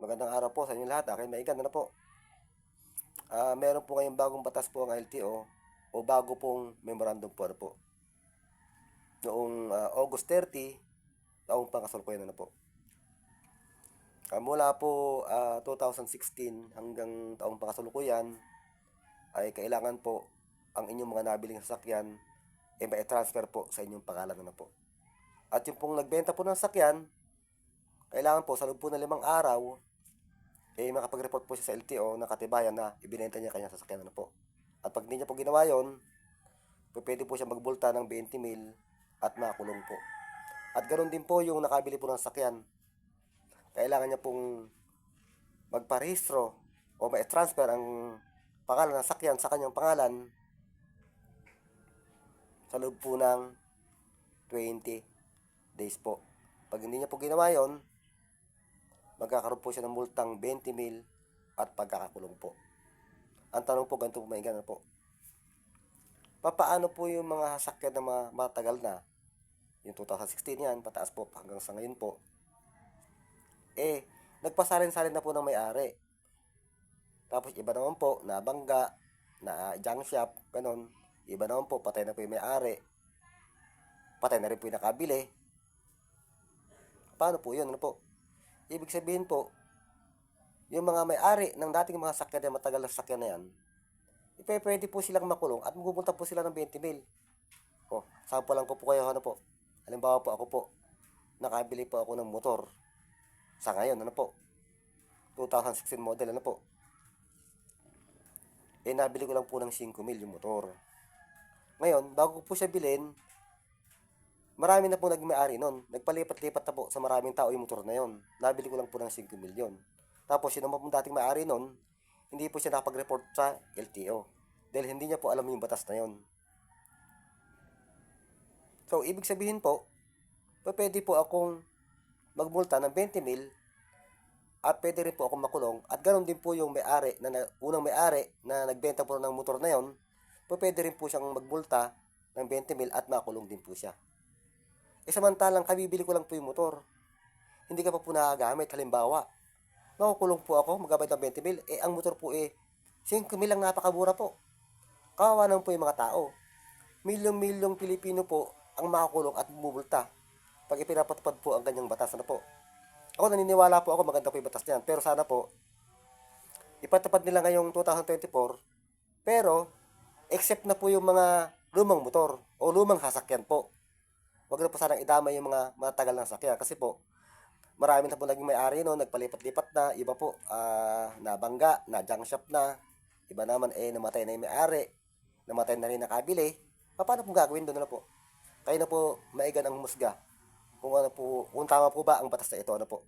Magandang araw po sa inyo lahat. Akin maigan na po. Ah, meron po ngayong bagong batas po ang LTO o bago pong memorandum po ano po. Noong ah, August 30, taong pangkasalukuyan na po. Ah, mula po ah, 2016 hanggang taong pangkasalukuyan ay kailangan po ang inyong mga nabiling sasakyan ay may transfer po sa inyong pangalan na po. At yung pong nagbenta po ng sasakyan, kailangan po sa loob po ng limang araw, eh makapag-report po siya sa LTO na katibayan na ibinenta niya kanyang sasakyan na po. At pag hindi niya po ginawa yon, pwede po siya magbulta ng 20 mil at makulong po. At ganoon din po yung nakabili po ng sasakyan. Kailangan niya pong magparehistro o ma-transfer ang pangalan ng sasakyan sa kanyang pangalan sa loob po ng 20 days po. Pag hindi niya po ginawa yon, magkakaroon po siya ng multang 20 mil at pagkakakulong po. Ang tanong po, ganito po maingan po. Papaano po yung mga sasakyan na matagal na? Yung 2016 yan, pataas po hanggang sa ngayon po. Eh, nagpasalin-salin na po ng may-ari. Tapos iba naman po, nabangga, na junk shop, ganon. Iba naman po, patay na po yung may-ari. Patay na rin po yung nakabili. Paano po yun? Ano po? Ibig sabihin po, yung mga may-ari ng dating mga sakyan na matagal na sakyan na yan, pwede po silang makulong at magbubunta po sila ng 20 mil. O, sample lang po po kayo, ano po. Halimbawa po ako po, nakabili po ako ng motor. Sa ngayon, ano po, 2016 model, ano po. Eh, nabili ko lang po ng 5 mil yung motor. Ngayon, bago ko po siya bilhin, marami na po nagme-ari nun. Nagpalipat-lipat na po sa maraming tao yung motor na yon. Nabili ko lang po ng 5 milyon. Tapos yun naman po dating may-ari nun, hindi po siya nakapag-report sa LTO. Dahil hindi niya po alam yung batas na yon. So, ibig sabihin po, pwede po akong magmulta ng 20 mil at pwede rin po akong makulong at ganoon din po yung may-ari na, na unang may-ari na nagbenta po ng motor na yon, pwede rin po siyang magmulta ng 20 mil at makulong din po siya. E samantalang kabibili ko lang po yung motor. Hindi ka pa po nagagamit. Halimbawa, makukulong po ako, magabayad ng 20 mil. Eh, ang motor po eh, 5 mil lang napakamura po. Kawawa naman po yung mga tao. Milyong-milyong Pilipino po ang makakulong at bumubulta pag ipinapatupad po ang kanyang batas. Ano po? Ako naniniwala po ako maganda po yung batas niyan. Pero sana po, ipatupad nila ngayong 2024. Pero, except na po yung mga lumang motor o lumang sasakyan po. Huwag na po sanang idama yung mga matagal na sasakyan. Kasi po, marami na po naging may-ari no, nagpalipat-lipat na. Iba po, ah, nabangga, na junk shop na. Iba naman, eh, namatay na yung may-ari. Namatay na rin nakabili. Paano po gagawin doon na po? Kayo na po maigan ang musga. Kung ano po, kung tama po ba ang batas na ito, ano po.